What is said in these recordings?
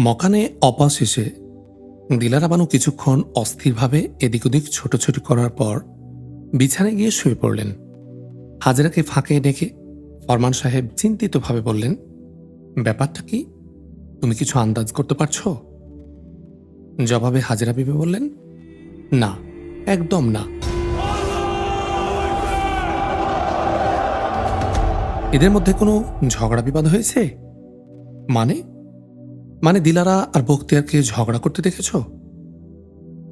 মকানে opus এসে দিলারা বানু কিছুক্ষণ অস্থিরভাবে এদিক ওদিক ছোটাছুটি করার পর বিছানায় গিয়ে শুয়ে পড়লেন। হাজরাকে ফাঁকে ডেকে ফরমান সাহেব চিন্তিতভাবে বললেন, ব্যাপারটা কি? তুমি কিছু আন্দাজ করতে পারছ? জবাবে হাজরা বিবি বললেন, না, একদম না। এদের মধ্যে কোনো ঝগড়া বিবাদ হয়েছে? মানে মানে দিলারা আর বখতিয়ারকে ঝগড়া করতে দেখেছ?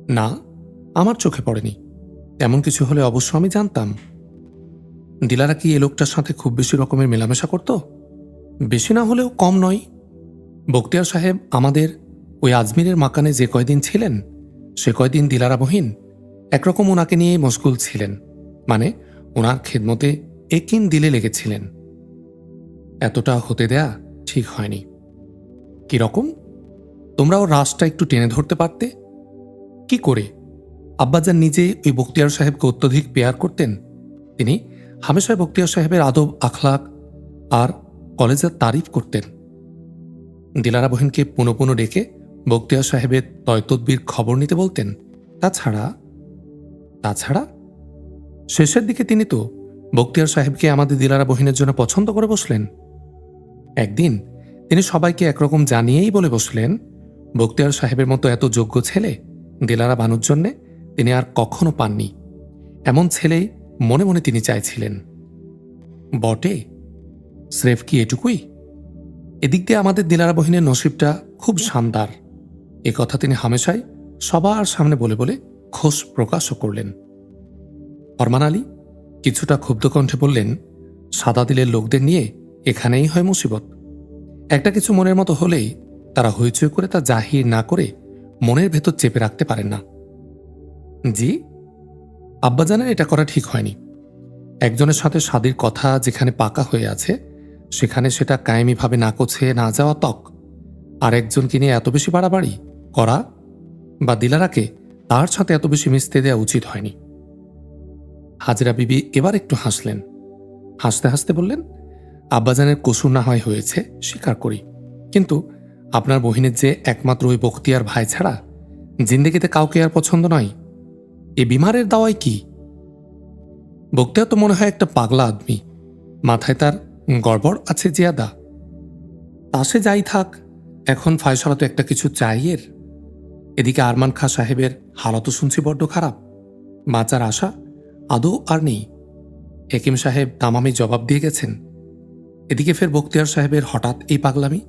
না, আমার চোখে পড়েনি। এমন কিছু হলে অবশ্য আমি জানতাম। দিলারা কি এ লোকটার সাথে খুব বেশি রকমের মেলামেশা করত? বেশি না হলেও কম নয়। বখতিয়ার সাহেব আমাদের ওই আজমিরের মাকানে যে কয়দিন ছিলেন, সে কয়দিন দিলারা বহিন একরকম ওনাকে নিয়ে মশগুল ছিলেন। মানে ওনার খেদমতে একিন দিলে লেগেছিলেন। এতটা হতে দেয়া ঠিক হয়নি। কীরকম? তোমরাও রাসটা একটু টেনে ধরতে পারতে। কি করে? আব্বাজান নিজে ওই বখতিয়ার সাহেবকে অত্যধিক পেয়ার করতেন। তিনি হামেশায় বক্তিয়ার সাহেবের আদব আখলাক আর কলেজের তারিফ করতেন। দিলারা বহিনকে পুনঃ পুনঃ ডেকে বখতিয়ার সাহেবের তয়তদ্বির খবর নিতে বলতেন। তাছাড়া? তাছাড়া? শেষের দিকে তিনি তো বখতিয়ার সাহেবকে আমাদের দিলারা বহিনের জন্য পছন্দ করে বসলেন। একদিন তিনি সবাইকে একরকম জানিয়েই বলে বসলেন, বক্তিয়ার সাহেবের মতো এত যোগ্য ছেলে দিলারা বানুর জন্যে তিনি আর কখনো পাননি। এমন ছেলেই মনে মনে তিনি চাইছিলেন। বটে? স্রেফ কি এটুকুই? এদিক দিয়ে আমাদের দিলারা বহিনের নসিবটা খুব শানদার। এ কথা তিনি হামেশাই সবার সামনে বলে বলে খোশ প্রকাশও করলেন। ফরমান আলী কিছুটা ক্ষুব্ধ কণ্ঠে বললেন, সাদা দিলের লোকদের নিয়ে এখানেই হয় মুসিবত। একটা কিছু মনের মতো হলেই তারা হইচই করে তা জাহির না করে মনের ভেতর চেপে রাখতে পারেন না। জি আব্বা আব্বাজানের এটা করা ঠিক হয়নি। একজনের সাথে স্বাদীর কথা যেখানে পাকা হয়ে আছে, সেখানে সেটা কায়েমিভাবে না কোছে না যাওয়া তক আর একজনকে নিয়ে এত বেশি বাড়াবাড়ি করা বা দিলারাকে তার সাথে এত বেশি মিশতে দেওয়া উচিত হয়নি। হাজরা বিবি এবার একটু হাসলেন। হাসতে হাসতে বললেন আব্বাজানের কসুর না হয় হয়েছে, স্বীকার করি। কিন্তু আপনার বহিনের যে একমাত্র ওই বখতিয়ার ভাই ছাড়া, জিন্দেগিতে কাউকে আর পছন্দ নয়? এ বিমারের দাওয়াই কি? বখতিয়ার তো মনে হয় একটা পাগলা আদমি। মাথায় তার গড়বড় আছে জিয়াদা। সে যাই থাক, এখন ফায়সলা তো একটা কিছু চাই এর এদিকে আরমান খা সাহেবের হালতও শুনছি বড্ড খারাপ। বাঁচার আশা আদৌ আর নেই। হেকিম সাহেব তামামি জবাব দিয়ে গেছেন। এদিকে ফের বক্তিয়ার সাহেবের হঠাৎ এই পাগলামি?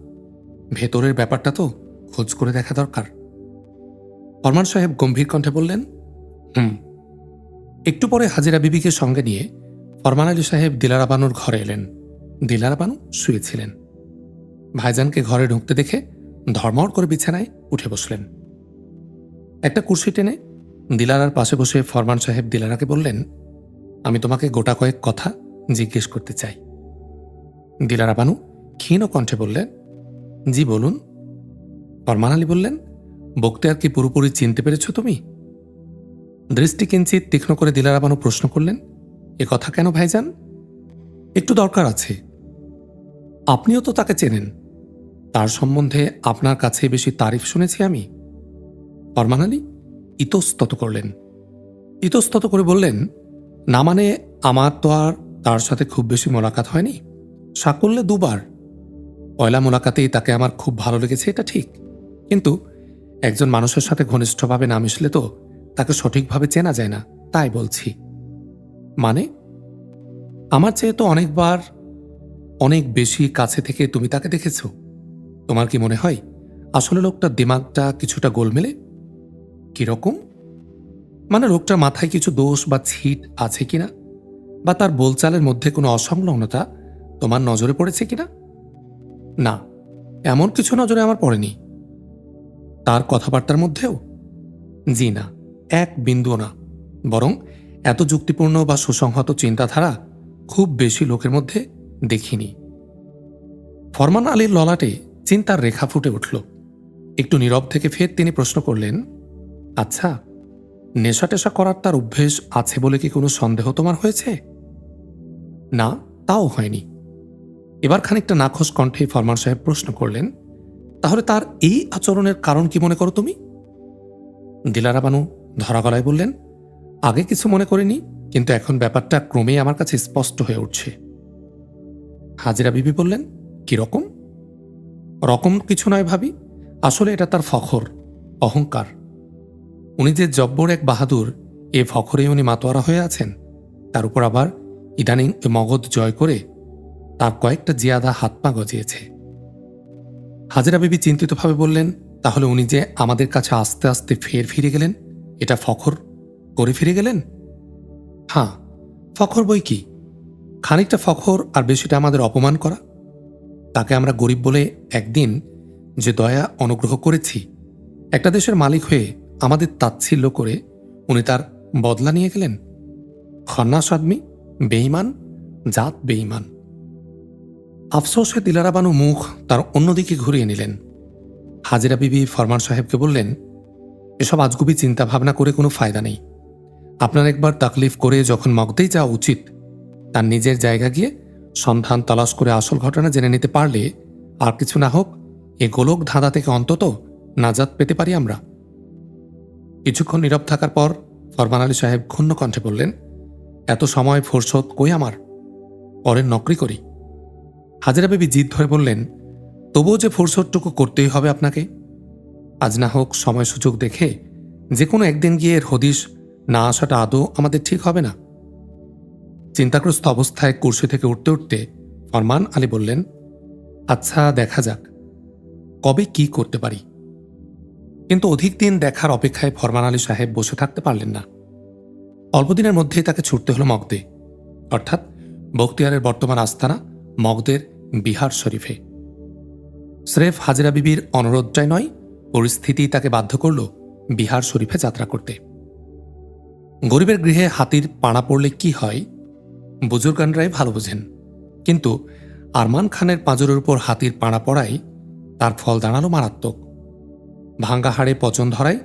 ভেতরের ব্যাপারটা তো খোঁজ করে দেখা দরকার। ফরমান সাহেব গম্ভীর কণ্ঠে বললেন, হুম। একটু পরে হাজিরা বিবিকে সঙ্গে নিয়ে ফরমান আলী সাহেব দিলারা বানুর ঘরে এলেন। দিলারা বানু শুয়েছিলেন। ভাইজানকে ঘরে ঢুকতে দেখে ধর্মড় করে বিছানায় উঠে বসলেন। একটা কুর্সি টেনে দিলারার পাশে বসে ফরমান সাহেব দিলারাকে বললেন, আমি তোমাকে গোটা কয়েক কথা জিজ্ঞেস করতে চাই। দিলারা বানু ক্ষীণ কণ্ঠে বললেন, জি, বলুন। ফরমান আলী বললেন, বক্তিয়ার কি পুরোপুরি চিনতে পেরেছ তুমি? দৃষ্টি কিঞ্চিত তীক্ষ্ণ করে দিলারা বানু প্রশ্ন করলেন, এ কথা কেন ভাইজান? একটু দরকার আছে। আপনিও তো তাকে চেনেন। তার সম্বন্ধে আপনার কাছে বেশি তারিফ শুনেছি আমি। ফরমান আলী ইতস্তত করলেন। ইতস্তত করে বললেন, না মানে আমার তো আর তার সাথে খুব বেশি মোলাকাত হয়নি। সাকল্যে দুবার। পয়লা মোলাকাতেই তাকে আমার খুব ভালো লেগেছে, এটা ঠিক। কিন্তু একজন মানুষের সাথে ঘনিষ্ঠভাবে না মিশলে তো তাকে সঠিকভাবে চেনা যায় না, তাই বলছি। মানে? আমার চেয়ে তো অনেকবার, অনেক বেশি কাছে থেকে তুমি তাকে দেখেছ। তোমার কি মনে হয় আসলে লোকটার দিমাগটা কিছুটা গোলমেলে? কীরকম? মানে লোকটার মাথায় কিছু দোষ বা ছিট আছে কিনা? বা তার বোলচালের মধ্যে কোনো অসংলগ্নতা তোমার নজরে পড়েছে কিনা? না, এমন কিছু নজরে আমার পড়েনি। তার কথাবার্তার মধ্যেও? জি না, এক বিন্দুও না। বরং এত যুক্তিপূর্ণ বা সুসংহত চিন্তাধারা খুব বেশি লোকের মধ্যে দেখিনি। ফরমান আলীর ললাটে চিন্তার রেখা ফুটে উঠল। একটু নীরব থেকে ফের তিনি প্রশ্ন করলেন আচ্ছা নেশা টেশা করার তার অভ্যেস আছে বলে কি কোনো সন্দেহ তোমার হয়েছে? না, তাও হয়নি। এবার খানিকটা নাখোশ কণ্ঠে ফরমান সাহেব প্রশ্ন করলেন, তাহলে তার এই আচরণের কারণ কি মনে করো তুমি? দিলারা বানু ধরা গলায় বললেন, আগে কিছু মনে করিনি, কিন্তু এখন ব্যাপারটা ক্রমেই আমার কাছে স্পষ্ট হয়ে উঠছে। হাজিরা বিবি বললেন, কি রকম? কিছু নয় ভাবি, আসলে এটা তার ফখর, অহংকার। উনি যে জব্বর এক বাহাদুর, এ ফখরে উনি মাতোয়ারা হয়ে আছেন। তার উপর আবার ইদানিং মগধ জয় করে তার কয়েকটা জিয়াদা হাত পা গজিয়েছে। হাজিরা বিবি চিন্তিতভাবে বললেন, তাহলে উনি যে আমাদের কাছে আস্তে আস্তে ফের ফিরে গেলেন, এটা ফখর করে ফিরে গেলেন? হ্যাঁ ফখর বই কি? খানিকটা ফখর আর বেশিটা আমাদের অপমান করা? তাকে আমরা গরিব বলে একদিন যে দয়া অনুগ্রহ করেছি, একটা দেশের মালিক হয়ে আমাদের তাচ্ছিল্য করে উনি তার বদলা নিয়ে গেলেন? খন্নাস আদমি, বেঈমান, জাত বেইমান আফসোসে দিলারা বানু মুখ তার অন্যদিকে ঘুরিয়ে নিলেন। হাজিরা বিবি ফরমান সাহেবকে বললেন, এসব আজগুবি চিন্তা ভাবনা করে কোনো ফায়দা নেই। আপনার একবার তাকলিফ করে যখন মগতেই যাওয়া উচিত, তার নিজের জায়গা গিয়ে সন্ধান তলাশ করে আসল ঘটনা জেনে নিতে পারলে আর কিছু না হোক, এ গোলক ধাঁধা থেকে অন্তত নাজাত পেতে পারি আমরা। কিছুক্ষণ নীরব থাকার পর ফরমান আলী সাহেব ক্ষুণ্ণ কণ্ঠে বললেন, এত সময় ফুরসত কই আমার? পরের নকরি করি। হাজিরা বেবি জিদ ধরে বললেন, তবুও যে ফুরসতটুকু করতেই হবে আপনাকে। আজ না হোক সময় সুযোগ দেখে যে কোনো একদিন গিয়ে এর হদিশ না আসাটা আদৌ আমাদের ঠিক হবে না। চিন্তাগ্রস্ত অবস্থায় কুর্সি থেকে উঠতে উঠতে ফরমান আলী বললেন আচ্ছা দেখা যাক। কবে কি করতে পারি? কিন্তু অধিক দিন দেখার অপেক্ষায় ফরমান আলী সাহেব বসে থাকতে পারলেন না। অল্পদিনের মধ্যেই তাকে ছুটতে হলো মগদে। অর্থাৎ বখতিয়ারের বর্তমান আস্তানা মগদের বিহার শরীফে। স্রেফ হাজিরা বিবির অনুরোধটাই নয়, পরিস্থিতি তাকে বাধ্য করল বিহার শরীফে যাত্রা করতে। গরিবের গৃহে হাতির পাড়া পড়লে কি হয়? বুজুর্গানরাই ভালো বোঝেন। কিন্তু আরমান খানের পাঁজরের উপর হাতির পাড়া পড়ায় তার ফল দাঁড়াল মারাত্মক। ভাঙ্গা হাড়ে পচন ধরায়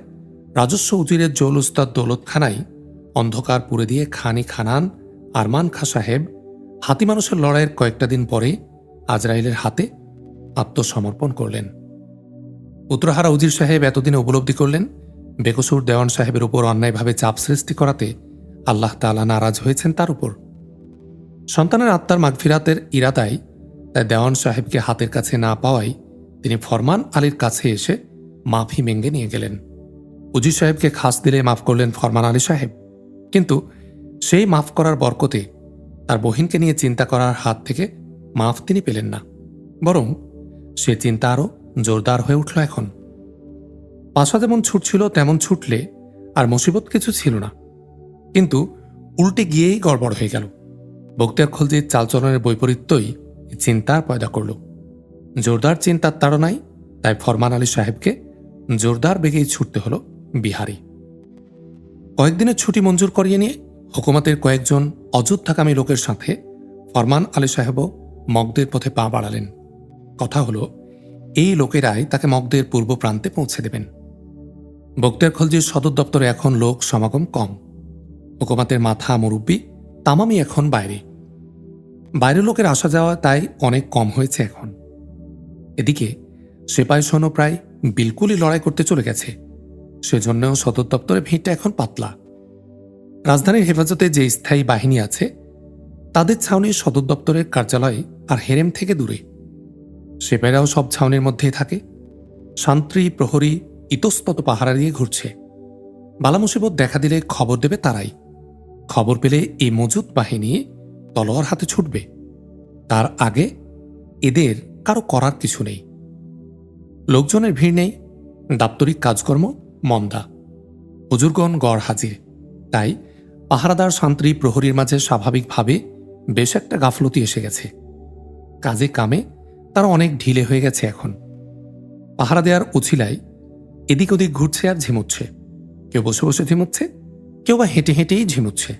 রাজস্ব উজিরের জৌল উস্তাদ দৌলতখানায় অন্ধকার পুরে দিয়ে খানি খানান আরমান খা সাহেব হাতি মানুষের লড়াইয়ের কয়েকটা দিন পরে আজরাইলের হাতে আত্মসমর্পণ করলেন। উত্তরহারা উজির সাহেব এতদিনে উপলব্ধি করলেন, বেকসুর দেওয়ান সাহেবের উপর অন্যায়ভাবে চাপ সৃষ্টি করাতে আল্লাহ তালা নারাজ হয়েছেন তার উপর। সন্তানের আত্মার মাগফিরাতের ইরাদায় তাই দেওয়ান সাহেবকে হাতের কাছে না পাওয়ায় তিনি ফরমান আলীর কাছে এসে মাফি মেঙ্গে নিয়ে গেলেন। উজির সাহেবকে খাস দিলে মাফ করলেন ফরমান আলী সাহেব। কিন্তু সেই মাফ করার বরকতে তার বহিনকে নিয়ে চিন্তা করার হাত থেকে মাফ তিনি পেলেন না, বরং সে চিন্তা আরও জোরদার হয়ে উঠল এখন। পাশা যেমন ছুটছিল, তেমন ছুটলে আর মুসিবত কিছু ছিল না। কিন্তু উল্টে গিয়েই গড়বড় হয়ে গেল। বক্তিয়ার খলজির চালচলনের বৈপরীত্যই চিন্তার পয়দা করল। জোরদার চিন্তার তাড়নায় তাই ফরমান আলী সাহেবকে জোরদার বেগেই ছুটতে হলো বিহারি। কয়েকদিনের ছুটি মঞ্জুর করিয়ে নিয়ে হুকুমতের কয়েকজন অযোধ্যাকামী লোকের সাথে ফরমান আলী সাহেবও মগদের পথে পা বাড়ালেন। কথা হলো, এই লোকেরাই তাকে মগদের পূর্ব প্রান্তে পৌঁছে দেবেন। বক্তিয়ার খলজির সদর দপ্তরে এখন লোক সমাগম কম। হুকুমাতের মাথা মুরব্বী তামামি এখন বাইরে। বাইরের লোকের আসা যাওয়া তাই অনেক কম হয়েছে এখন। এদিকে সেপাই সৈন্য প্রায় বিলকুলই লড়াই করতে চলে গেছে। সেজন্যও সদর দপ্তরে ভিড়টা এখন পাতলা। রাজধানীর হেফাজতে যে স্থায়ী বাহিনী আছে, তাদের ছাউনি সদর দপ্তরের কার্যালয় আর হেরেম থেকে দূরে। সেপাইরাও সব ছাউনির মধ্যেই থাকে। শান্ত্রী, প্রহরী, ইতস্তত পাহারা দিয়ে ঘুরছে। বালা মুসিবত দেখা দিলে খবর দেবে তারাই। খবর পেলে এই মজুদ বাহিনী তলোয়ার হাতে ছুটবে। তার আগে এদের কারও করার কিছু নেই। লোকজনের ভিড় নেই, দাপ্তরিক কাজকর্ম মন্দা। হুজুরগণ গড় হাজির। তাই পাহারাদার শান্ত্রী, প্রহরীর মাঝে স্বাভাবিকভাবে বেশ একটা গাফলতি এসে গেছে। কাজে কামে তারা অনেক ঢিলে হয়ে গেছে এখন। পাহারা দেওয়ার উছিলায় এদিক ওদিক ঘুরছে আর ঝিমুচ্ছে। কেউ বসে বসে ঝিমুচ্ছে, কেউ বা হেঁটে হেঁটেই ঝিমুচ্ছে।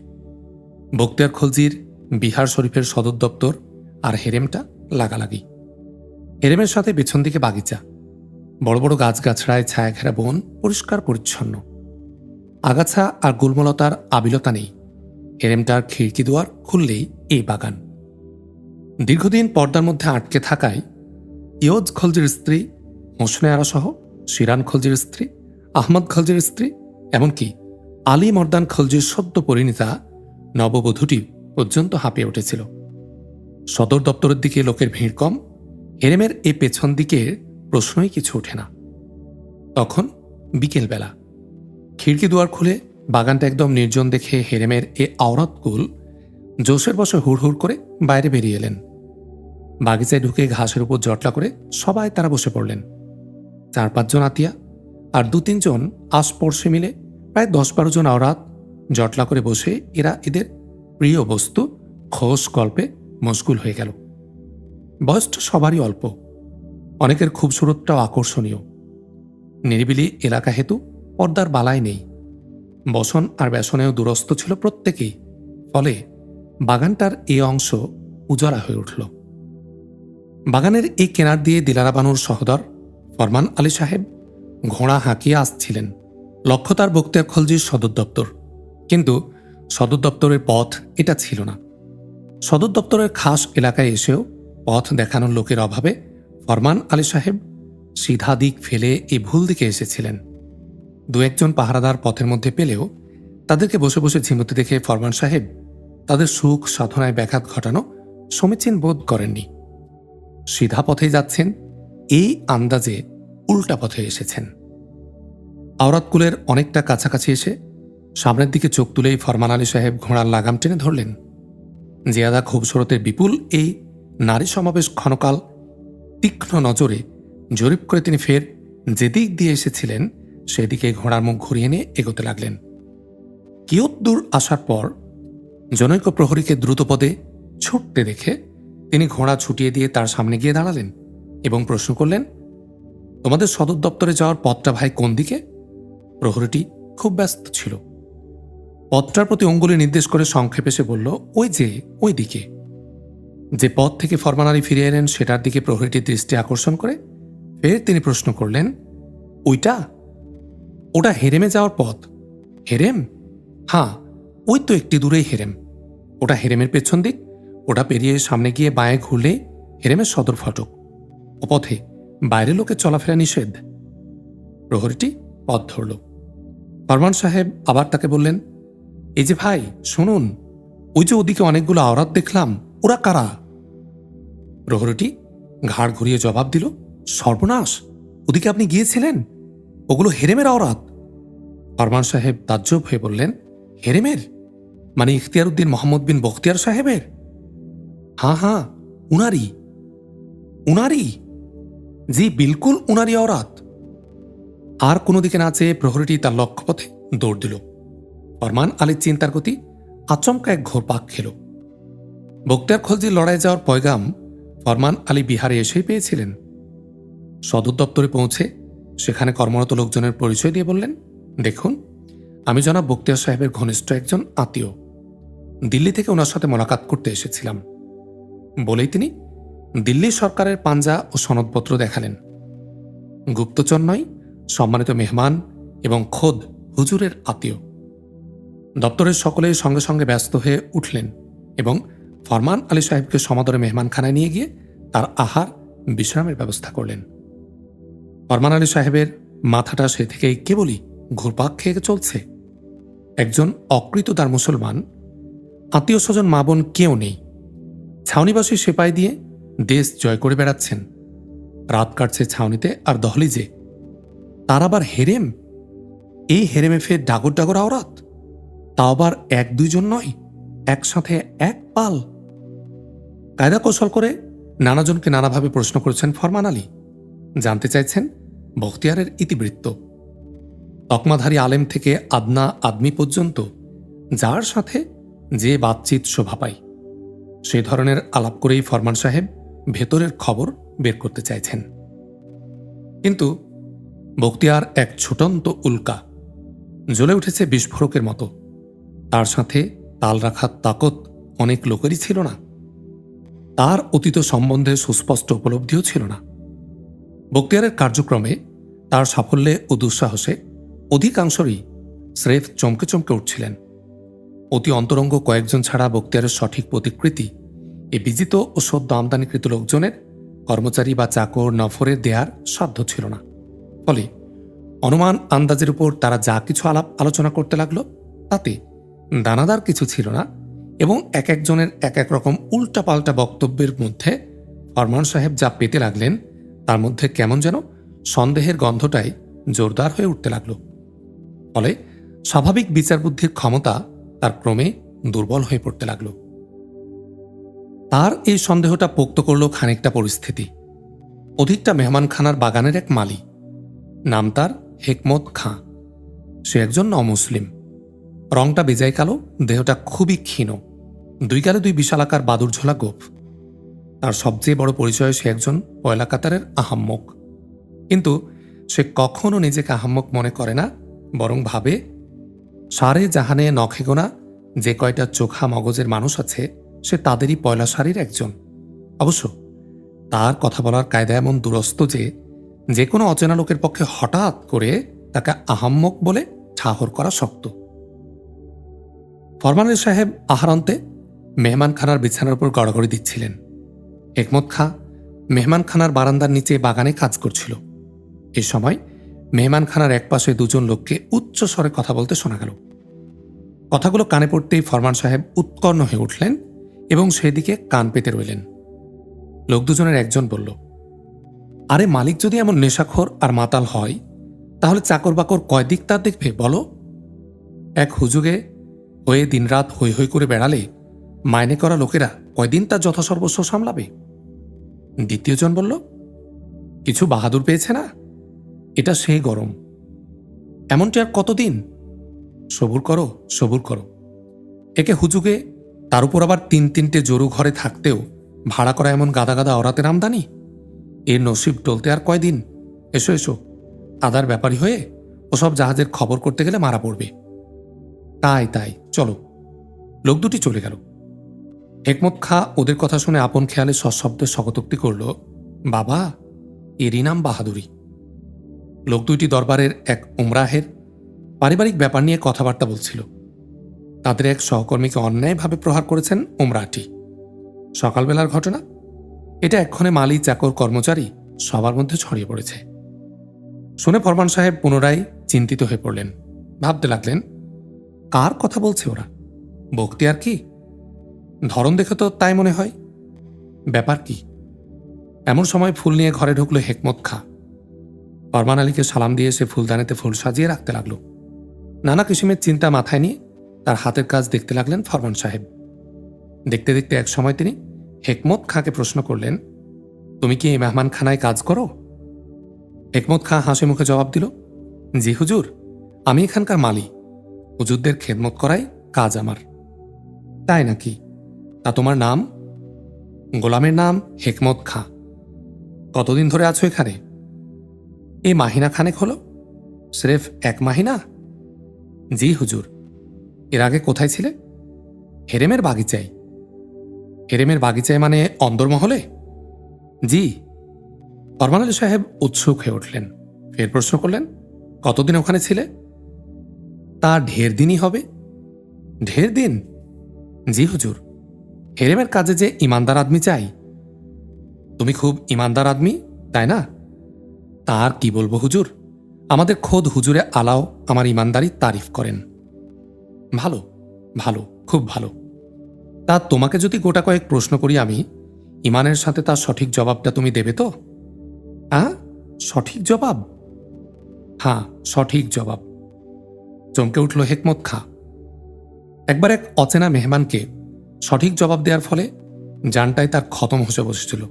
বক্তিয়ার খলজির বিহার শরীফের সদর দপ্তর আর হেরেমটা লাগালাগি। হেরেমের সাথে পেছন দিকে বাগিচা। বড় বড় গাছগাছড়ায় ছায়া ঘেরা বন পরিষ্কার পরিচ্ছন্ন। আগাছা আর গুলমলতার আবিলতা নেই। হেরেমটার খিড়কি দুয়ার খুললেই এই বাগান। দীর্ঘদিন পর্দার মধ্যে আটকে থাকায় ইয়োজ খলজির স্ত্রী হোসনে আরা সহ শিরান খলজির স্ত্রী, আহমদ খলজির স্ত্রী, এমনকি আলী মর্দান খলজির সদ্য পরিণীতা নববধূটি পর্যন্ত হাঁপিয়ে উঠেছিল। সদর দপ্তরের দিকে লোকের ভিড় কম, হেরেমের এ পেছন দিকের প্রশ্নই কিছু ওঠে না। তখন বিকেলবেলা খিড়কি দুয়ার খুলে বাগানটা একদম নির্জন দেখে হেরেমের এ আওরাতকুল জোশের বসে হুড় হুড় করে বাইরে বেরিয়ে এলেন। বাগিচায় ঢুকে ঘাসের উপর জটলা করে সবাই তারা বসে পড়লেন। চার পাঁচজন আতিয়া আর দু তিনজন আশপর্শে মিলে প্রায় দশ বারো জন আওরাত জটলা করে বসে এরা এদের প্রিয় বস্তু খোস গল্পে মশগুল হয়ে গেল। বয়সটা সবারই অল্প। অনেকের খুবসুরতটাও আকর্ষণীয়। নিরিবিলি এলাকা হেতু পর্দার বালায় নেই। বসন আর ব্যসনেও দুরস্ত ছিল প্রত্যেকেই। ফলে বাগানটার এ অংশ উজাড়া হয়ে উঠল। বাগানের এই কেনার দিয়ে দিলারা বানুর সহদর ফরমান আলী সাহেব ঘোড়া হাঁকিয়ে আসছিলেন। লক্ষ্য তার বক্তিয়ার খলজির সদর দপ্তর। কিন্তু সদর দপ্তরের পথ এটা ছিল না। সদর দপ্তরের খাস এলাকায় এসেও পথ দেখানোর লোকের অভাবে ফরমান আলী সাহেব সিধা দিক ফেলে এই ভুল দিকে এসেছিলেন। দু একজন পাহারাদার পথের মধ্যে পেলেও তাদেরকে বসে বসে ঝিমুতে দেখে ফরমান সাহেব তাদের সুখ সাধনায় ব্যাঘাত ঘটানো সমীচীন বোধ করেননি। সিধা পথেই যাচ্ছেন, এই আন্দাজে উল্টা পথে এসেছেন। আওরাতকুলের অনেকটা কাছাকাছি এসে সামনের দিকে চোখ তুলেই ফরমান আলী সাহেব ঘোড়ার লাগাম টেনে ধরলেন। জিয়াদা খুবসরতের বিপুল এই নারী সমাবেশ ক্ষণকাল তীক্ষ্ণ নজরে জরিপ করে তিনি ফের যেদিক দিয়ে এসেছিলেন, সেদিকে ঘোড়ার মুখ ঘুরিয়ে নিয়ে এগোতে লাগলেন। কিয়ৎদূর আসার পর জনৈক প্রহরীকে দ্রুতপদে ছুটতে দেখে তিনি ঘোড়া ছুটিয়ে দিয়ে তার সামনে গিয়ে দাঁড়ালেন এবং প্রশ্ন করলেন, তোমাদের সদর দপ্তরে যাওয়ার পথটা ভাই কোন দিকে? প্রহরীটি খুব ব্যস্ত ছিল। পথটার প্রতি অঙ্গুলি নির্দেশ করে সংক্ষেপে সে বলল, ওই যে, ওই দিকে। যে পথ থেকে ফরমান আলী ফিরে এলেন সেটার দিকে প্রহরীটির দৃষ্টি আকর্ষণ করে ফের তিনি প্রশ্ন করলেন, ওইটা? ওটা হেরেমে যাওয়ার পথ? হেরেম? হ্যাঁ ওই তো একটি দূরেই হেরেম। ওটা হেরেমের পেছন দিক ওটা পেরিয়ে সামনে গিয়ে বাঁয়ে ঘুরলে হেরেমের সদর ফটক। ও পথে বাইরে লোকে চলাফেরা নিষেধ। প্রহরীটি পথ ধরল। ফরমান সাহেব আবার তাকে বললেন, এই যে ভাই, শুনুন, ওই যে ওদিকে অনেকগুলো আওরাত দেখলাম, ওরা কারা? প্রহরীটি ঘাড় ঘুরিয়ে জবাব দিল, সর্বনাশ, ওদিকে আপনি গিয়েছিলেন? ওগুলো হেরেমের আওরাত? ফরমান সাহেব তাজ্জব হয়ে বললেন, হেরেমের? মানে ইখতিয়ার উদ্দিন মোহাম্মদ বিন বখতিয়ার সাহেবের? হ্যাঁ হ্যাঁ উনারি উনারি জি বিলকুল উনারি অরাত আর কোনো দিকে না চেয়ে প্রহরীটি তার লক্ষ্যপথে দৌড় দিল ফরমান আলীর চিন্তার গতি আচমকা এক ঘোর পাক খেল বক্তিয়ার খলজির লড়াই যাওয়ার পয়গাম ফরমান আলী বিহারে এসেই পেয়েছিলেন সদর দপ্তরে পৌঁছে সেখানে কর্মরত লোকজনের পরিচয় দিয়ে বললেন দেখুন আমি জনাব বক্তিয়ার সাহেবের ঘনিষ্ঠ একজন আত্মীয় দিল্লি থেকে ওনার সাথে মোলাকাত করতে এসেছিলাম বলেই তিনি দিল্লি সরকারের পাঞ্জা ও সনদপত্র দেখালেন। গুপ্তচর নয়, সম্মানিত মেহমান এবং খোদ হুজুরের আত্মীয়। দপ্তরের সকলেই সঙ্গে সঙ্গে ব্যস্ত হয়ে উঠলেন এবং ফরমান আলী সাহেবকে সমাদরে মেহমানখানায় নিয়ে গিয়ে তার আহার, বিশ্রামের ব্যবস্থা করলেন। ফরমান আলী সাহেবের মাথাটা সে থেকেই কেবলই ঘুরপাক খেয়ে চলছে। একজন অকৃতদার মুসলমান, আত্মীয় স্বজন মা বোন কেউ নেই। ছাউনিবাসী সেপাই দিয়ে দেশ জয় করে বেড়াচ্ছেন। রাত কাটছে ছাউনিতে আর দহলিজে তার আবার হেরেম? এই হেরেমে ফের ডাগর ডাগর আওরাত? তাও আবার এক দুইজন নয়, একসাথে এক পাল। কায়দা কৌশল করে নানাজনকে নানাভাবে প্রশ্ন করেছেন ফরমান আলী। জানতে চাইছেন বখতিয়ারের ইতিবৃত্ত। তকমাধারী আলেম থেকে আদনা আদমি পর্যন্ত, যার সাথে যে বাতচিত শোভা পায়। সে ধরনের আলাপ করেই ফরমান সাহেব ভেতরের খবর বের করতে চাইছেন। কিন্তু বক্তিয়ার এক ছুটন্ত উল্কা জ্বলে উঠেছে বিস্ফোরকের মতো। তার সাথে তাল রাখার তাকত অনেক লোকেরই ছিল না। তার অতীত সম্বন্ধে সুস্পষ্ট উপলব্ধিও ছিল না। বক্তিয়ারের কার্যক্রমে তার সাফল্যে ও দুঃসাহসে অধিকাংশরই স্রেফ চমকে চমকে উঠছিলেন। অতি অন্তরঙ্গ কয়েকজন ছাড়া বক্তিয়ারের সঠিক প্রতিকৃতি, এ বিজিত ও সদ্য আমদানিকৃত লোকজনের কর্মচারী বা চাকর নফরের দেয়ার সাধ্য ছিল না। ফলে অনুমান আন্দাজের উপর তারা যা কিছু আলাপ আলোচনা করতে লাগল, তাতে দানাদার কিছু ছিল না এবং এক একজনের এক এক রকম উল্টাপাল্টা বক্তব্যের মধ্যে ফরমান সাহেব যা পেতে লাগলেন, তার মধ্যে কেমন যেন সন্দেহের গন্ধটাই জোরদার হয়ে উঠতে লাগল। ফলে স্বাভাবিক বিচার বুদ্ধির ক্ষমতা তার ক্রমে দুর্বল হয়ে পড়তে লাগল। তার এই সন্দেহটা পোক্ত করল খানিকটা পরিস্থিতি। অধিকটা মেহমানখানার বাগানের এক মালি নাম তার হেকমত খাঁ। সে একজন অমুসলিম। রংটা বেজায় কালো, দেহটা খুবই ক্ষীণ। দুই গালে দুই বিশালাকার বাদুর ঝোলা গোপ তার সবচেয়ে বড় পরিচয় সে একজন পয়লা কাতারের আহাম্মক। কিন্তু সে কখনো নিজেকে আহাম্মক মনে করে না, বরং ভাবে সারে জাহানে নখেগোনা, যে কয়টা চোখা মগজের মানুষ আছে, সে তাদেরই পয়লা সারির একজন। অবশ্য তার কথা বলার কায়দা এমন দুরস্ত যে যে কোনো অচেনা লোকের পক্ষে হঠাৎ করে তাকে আহাম্মক বলে ঠাহর করা শক্ত। ফরমানের সাহেব আহারান্তে মেহমানখানার বিছানার উপর গড়াগড়ি দিচ্ছিলেন। হেকমত খাঁ মেহমানখানার বারান্দার নিচে বাগানে কাজ করছিল। এ সময় মেহমানখানার একপাশে দুজন লোককে উচ্চ স্বরে কথা বলতে শোনা গেল। কথাগুলো কানে পড়তেই ফরমান সাহেব উৎকর্ণ হয়ে উঠলেন এবং সেদিকে কান পেতে রইলেন। লোক দুজনের একজন বলল, আরে মালিক, যদি এমন নেশাখোর আর মাতাল হয়, তাহলে চাকর বাকর কয় দিক তার দেখবে, বলো? এক হুজুগে হয়ে দিনরাত হৈ হৈ করে বেড়ালে মাইনে করা লোকেরা কয়দিন তার যথাসর্বস্ব সামলাবে? দ্বিতীয়জন বলল, কিছু বাহাদুর পেয়েছে না? এটা সেই গরম। এমনটি আর কতদিন? সবুর করো সবুর করো। একে হুজুগে, তার উপর আবার তিন তিনটে জরু ঘরে থাকতেও ভাড়া করা এমন গাদা গাদা অরাতের আমদানি? এর নসিব টলতে আর কয়দিন? এসো এসো। আদার ব্যাপারী হয়ে ওসব জাহাজের খবর করতে গেলে মারা পড়বে। তাই তাই, চলো। লোক দুটি চলে গেল। হেকমত খা ওদের কথা শুনে আপন খেয়ালে সশব্দে স্বগতোক্তি করল, বাবা, এরই নাম বাহাদুরি। লোক দুইটি দরবারের এক উমরাহের পারিবারিক ব্যাপার নিয়ে কথাবার্তা বলছিল। তাদের এক সহকর্মীকে অন্যায়ভাবে প্রহার করেছেন উমরাটি সকালবেলার ঘটনা? এটা এক্ষণে মালি চাকর কর্মচারী সবার মধ্যে ছড়িয়ে পড়েছে। শুনে ফরমান সাহেব পুনরায় চিন্তিত হয়ে পড়লেন। ভাবতে লাগলেন, কার কথা বলছে ওরা? বক্তিয়ার কি? ধরন দেখে তো তাই মনে হয়। ব্যাপার কি? এমন সময় ফুল নিয়ে ঘরে ঢুকলো হেকমত খা। ফরমান আলীকে সালাম দিয়ে সে ফুলদানিতে ফুল সাজিয়ে রাখতে লাগল। নানা কিসিমের চিন্তা মাথায় নিয়ে তার হাতের কাজ দেখতে লাগলেন ফরমান সাহেব। দেখতে দেখতে এক সময় তিনি হেকমত খাঁকে প্রশ্ন করলেন, তুমি কি এই মেহমানখানায় কাজ করো? হেকমত খাঁ হাসি মুখে জবাব দিল, জি হুজুর, আমি এখানকার মালি হুজুরদের খেদমত করাই কাজ আমার। তাই নাকি? তা তোমার নাম? গোলামের নাম হেকমত খাঁ। কতদিন ধরে আছো এখানে? এই মাহিনা খানেক হলো? স্রেফ এক মাহিনা? জি, হুজুর। এর আগে কোথায় ছিলে? হেরেমের বাগিচায়। হেরেমের বাগিচায় মানে অন্দরমহলে? জি। ফরমান সাহেব উৎসুক হয়ে উঠলেন। ফের প্রশ্ন করলেন, কতদিন ওখানে ছিলে? তা ঢের দিনই হবে। ঢের দিন? জি, হুজুর। হেরেমের কাজে যে ইমানদার আদমি চাই। তুমি খুব ইমানদার আদমি, তাই না? তার কি বলব হুজুর? আমাদের খোদ হুজুরে আলাও আমার ইমানদারি তারিফ করেন। ভালো ভালো, খুব ভালো। তা তোমাকে যদি গোটা কয়েক প্রশ্ন করি আমি, ইমানের সাথে তার সঠিক জবাবটা তুমি দেবে তো? হ্যাঁ সঠিক জবাব? হ্যাঁ সঠিক জবাব। চমকে উঠল হেকমত খা। একবার এক অচেনা মেহমানকে সঠিক জবাব দেওয়ার ফলে জানটাই তার খতম হসে বসেছিল।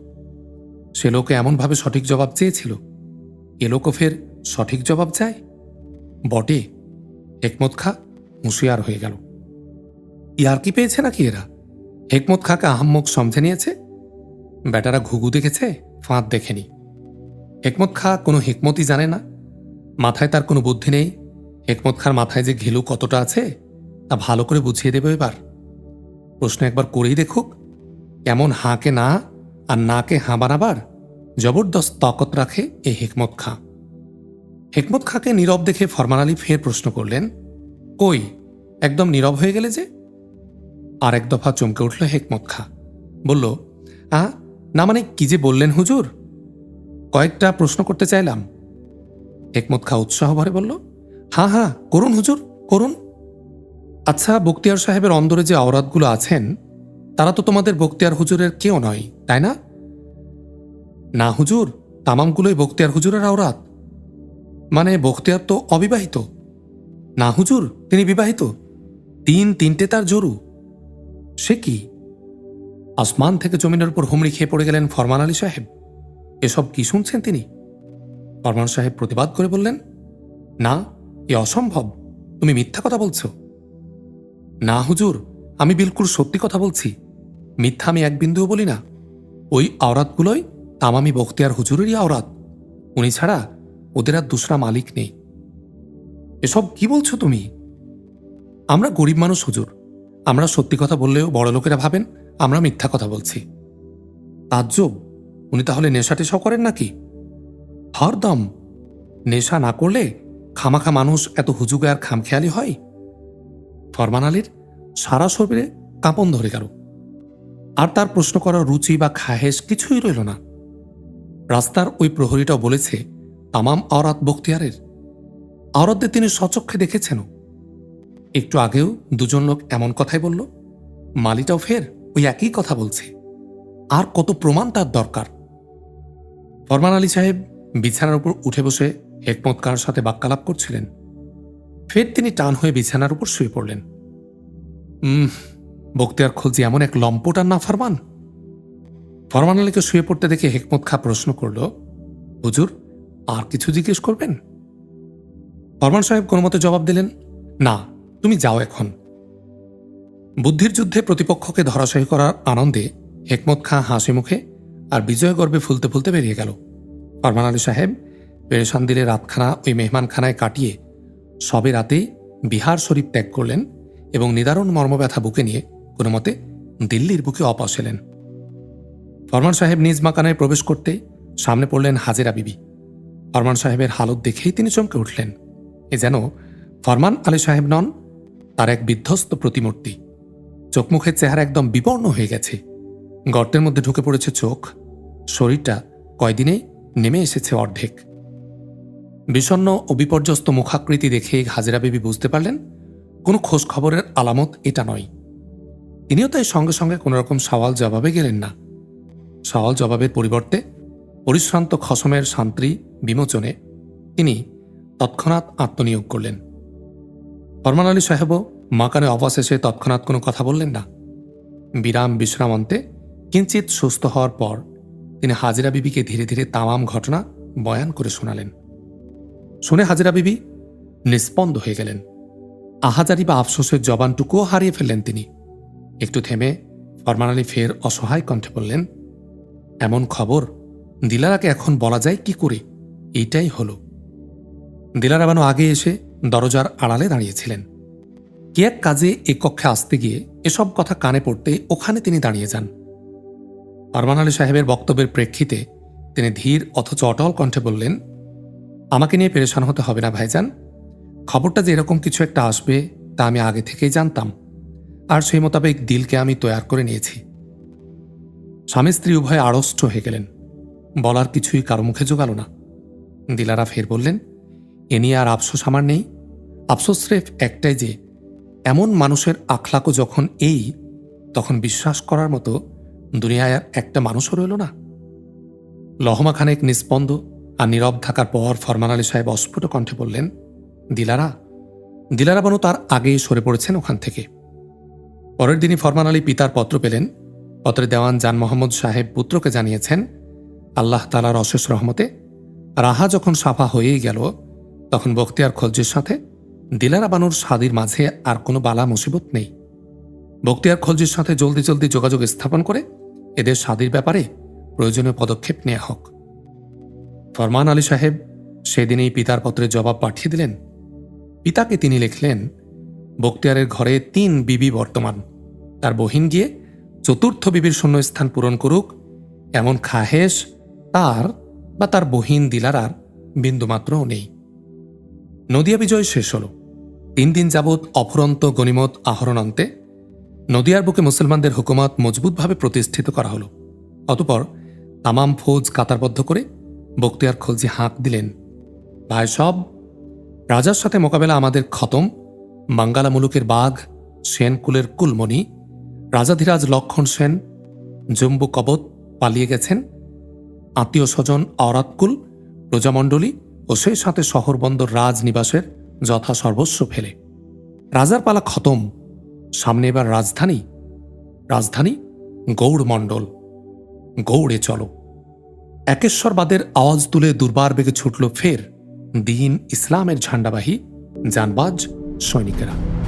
সে লোকে এমনভাবে সঠিক জবাব চেয়েছিল এ লোকও ফের সঠিক জবাব চায় বটে, হেকমত খা হুঁশিয়ার হয়ে গেল। ইয়ার কি পেয়েছে নাকি এরা? হেকমত খাকে আহাম্মক সমঝে নিয়েছে? বেটারা ঘুঘু দেখেছে, ফাঁদ দেখেনি। হেকমত খা কোনো হেকমতই জানে না। মাথায় তার কোনো বুদ্ধি নেই। হেকমত খার মাথায় যে ঘেলু কতটা আছে, তা ভালো করে বুঝিয়ে দেবে এবার। প্রশ্ন একবার করেই দেখুক, কেমন হাঁকে না আর নাকে হাঁ বানাবার জবরদস্ত তকত রাখে এ হেকমত খাঁ। হেকমত খাঁকে নীরব দেখে ফরমান আলী ফের প্রশ্ন করলেন, কই, একদম নীরব হয়ে গেলে যে? আর এক দফা চমকে উঠল হেকমত খাঁ। বলল, আ, না মানে কি যে বললেন হুজুর? কয়েকটা প্রশ্ন করতে চাইলাম। হেকমত খা উৎসাহ ভরে বলল হ্যাঁ হ্যাঁ করুন হুজুর, করুন। আচ্ছা বক্তিয়ার সাহেবের অন্দরে যে আওরাতগুলো আছেন, তারা তো তোমাদের বক্তিয়ার হুজুরের কেউ নয়, তাই না? না হুজুর, তামামগুলোই বক্তিয়ার হুজুরের আওরাত। মানে বক্তিয়ার তো অবিবাহিত। না হুজুর, তিনি বিবাহিত। তিন তিনটে তার জরু। সে কি? আসমান থেকে জমিনের উপর হুমড়ি খেয়ে পড়ে গেলেন ফরমান আলী সাহেব। এসব কি শুনছেন তিনি? ফরমান সাহেব প্রতিবাদ করে বললেন, না, এ অসম্ভব। তুমি মিথ্যা কথা বলছ। না হুজুর, আমি বিলকুল সত্যি কথা বলছি। মিথ্যা আমি এক বিন্দুও বলি না। ওই আওরাতগুলোই তামামি বখতিয়ার হুজুরেরই আওরাত। উনি ছাড়া ওদের আর দুসরা মালিক নেই। এসব কি বলছো তুমি? আমরা গরিব মানুষ হুজুর। আমরা সত্যি কথা বললেও বড় লোকেরা ভাবেন, আমরা মিথ্যা কথা বলছি। তাজ্জব, উনি তাহলে নেশা টেশাও করেন নাকি? হরদম নেশা না করলে খামাখা মানুষ এত হুজুগে আর খামখেয়ালি হয়? ফরমান আলীর সারা শরীরে কাঁপন ধরে গেল আর তার প্রশ্ন করার রুচি বা খাহেস কিছুই রইল না। রাস্তার ওই প্রহরীটাও বলেছে, তামাম আওরাত বখতিয়ারের। আওরাতদের তিনি সচক্ষে দেখেছেন একটু আগেও দুজন লোক এমন কথাই বলল, মালিটাও ফের ওই একই কথা বলছে, আর কত প্রমাণ তার দরকার। ফরমান আলী সাহেব বিছানার উপর উঠে বসে হেকমত কার সাথে বাক্যালাপ করছিলেন। ফের তিনি টান হয়ে বিছানার উপর শুয়ে পড়লেন। উম বক্তিয়ার খলজি এমন এক লম্পট আর না ফরমান ফরমান আলীকে শুয়ে পড়তে দেখে হেকমত খা প্রশ্ন করল, হুজুর, আর কিছু জিজ্ঞেস করবেন? ফরমান সাহেব কোনো মতে জবাব দিলেন, না, তুমি যাও এখন। বুদ্ধির যুদ্ধে প্রতিপক্ষকে ধরাশায়ী করার আনন্দে হেকমত খাঁ হাসি মুখে আর বিজয় গর্বে ফুলতে ফুলতে বেরিয়ে গেল। ফরমান আলী সাহেব পেরেশান দিলে রাতখানা ওই মেহমানখানায় কাটিয়ে সবে রাতে বিহার শরীফ ত্যাগ করলেন এবং নিদারুণ মর্মব্যথা বুকে নিয়ে কোনো মতে দিল্লির বুকে অপাস এলেন। ফরমান সাহেব নিজ মাকানায় প্রবেশ করতে সামনে পড়লেন হাজেরা বিবি। ফরমান সাহেবের হালত দেখেই তিনি চমকে উঠলেন। এ যেন ফরমান আলী সাহেব নন, তার এক বিধ্বস্ত প্রতিমূর্তি। চোখ মুখের চেহারা একদম বিবর্ণ হয়ে গেছে। গর্তের মধ্যে ঢুকে পড়েছে চোখ। শরীরটা কয়দিনে নেমে এসেছে অর্ধেক। বিষণ্ন ও বিপর্যস্ত মুখাকৃতি দেখে হাজিরা বিবি বুঝতে পারলেন, কোনো খোঁজ খবরের আলামত এটা নয়। তিনিও তাই সঙ্গে সঙ্গে কোনোরকম সওয়াল জবাবে গেলেন না। সওয়াল জবাবের পরিবর্তে পরিশ্রান্ত খসমের শান্তি বিমোচনে তিনি তৎক্ষণাৎ আত্মনিয়োগ করলেন। ফরমান আলী সাহেবও মাকানে অবশেষে তৎক্ষণাৎ কোনো কথা বললেন না। বিরাম বিশ্রাম অন্তে কিঞ্চিত সুস্থ হওয়ার পর তিনি হাজিরা বিবিকে ধীরে ধীরে তামাম ঘটনা বয়ান করে শোনালেন। শুনে হাজিরা বিবি নিস্পন্দ হয়ে গেলেন। আহাজারি বা আফসোসের জবানটুকুও হারিয়ে ফেললেন তিনি। একটু থেমে ফরমান আলী ফের অসহায় কণ্ঠে বললেন এমন খবর? দিলারাকে এখন বলা যায় কি করে? এইটাই হল। দিলারা বানো আগে এসে দরজার আড়ালে দাঁড়িয়েছিলেন। কি এক কাজে এ কক্ষে আসতে গিয়ে এসব কথা কানে পড়তে ওখানে তিনি দাঁড়িয়ে যান। আরমান আলী সাহেবের বক্তব্যের প্রেক্ষিতে তিনি ধীর অথচ অটল কণ্ঠে বললেন, আমাকে নিয়ে পেরেশান হতে হবে না, ভাইজান। খবরটা যে এরকম কিছু একটা আসবে তা আমি আগে থেকেই জানতাম। আর সেই মোতাবেক দিলকে আমি তৈয়ার করে নিয়েছি। স্বামী স্ত্রী উভয়ে আড়ষ্ট হয়ে গেলেন। বলার কিছুই কারও মুখে জোগাল না। দিলারা ফের বললেন, এ নিয়ে আর আফসোস আমার নেই। আফসোস স্রেফ একটাই যে, এমন মানুষের আখলাকও যখন এই, তখন বিশ্বাস করার মতো দুনিয়ায় একটা মানুষও রইল না। লহমা খানেক নিস্পন্দ আর নীরব থাকার পর ফরমান আলী সাহেব অস্ফুট কণ্ঠে বললেন, দিলারা দিলারা বানু তার আগেই সরে পড়েছেন ওখান থেকে। পরের দিনই ফরমান আলী পিতার পত্র পেলেন পত্রে দেওয়ান জান মোহাম্মদ সাহেব পুত্রকে জানিয়েছেন, আল্লাহ তালার অশেষ রহমতে রাহা যখন সাফা হয়েই গেল, তখন বখতিয়ার খলজির সাথে দিলারা বানুর সাদির মাঝে আর কোনো বালা মুসিবত নেই। বখতিয়ার খলজির সাথে জলদি জলদি যোগাযোগ স্থাপন করে এদের সাদির ব্যাপারে প্রয়োজনীয় পদক্ষেপ নেওয়া হোক। ফরমান আলী সাহেব সেদিনেই পিতার পত্রের জবাব পাঠিয়ে দিলেন। পিতাকে তিনি লিখলেন, বখতিয়ারের ঘরে তিন বিবি বর্তমান, তার বহিন গিয়ে চতুর্থ বিবির শূন্যস্থান পূরণ করুক, এমন খাহেস তার বা তার বহিন দিলারার বিন্দুমাত্রও নেই। নদিয়া বিজয় শেষ হল। তিন দিন যাবৎ অফুরন্ত গণিমত আহরণান্তে নদিয়ার বুকে মুসলমানদের হুকুমত মজবুতভাবে প্রতিষ্ঠিত করা হলো। অতপর তামাম ফৌজ কাতারবদ্ধ করে বক্তিয়ার খলজি হাঁক দিলেন, ভাই সব, রাজার সাথে মোকাবেলা আমাদের খতম, বাঙ্গালা মুলুকের বাঘ, সেনকুলের কুলমণি রাজাধিরাজ লক্ষণ সেন, জম্বু কবত পালিয়ে গেছেন। আত্মীয় স্বজন অরাতকুল প্রজামণ্ডলী ও সেই সাথে শহরবন্দর রাজনিবাসের যথা সর্বস্ব ফেলে। রাজার পালা খতম। সামনে এবার রাজধানী। রাজধানী গৌড়মণ্ডল। গৌড়ে চলো। একেশ্বরবাদের আওয়াজ তুলে দুর্বার বেগে ছুটল ফের দিন ইসলামের ঝান্ডাবাহী জানবাজ সৈনিকেরা।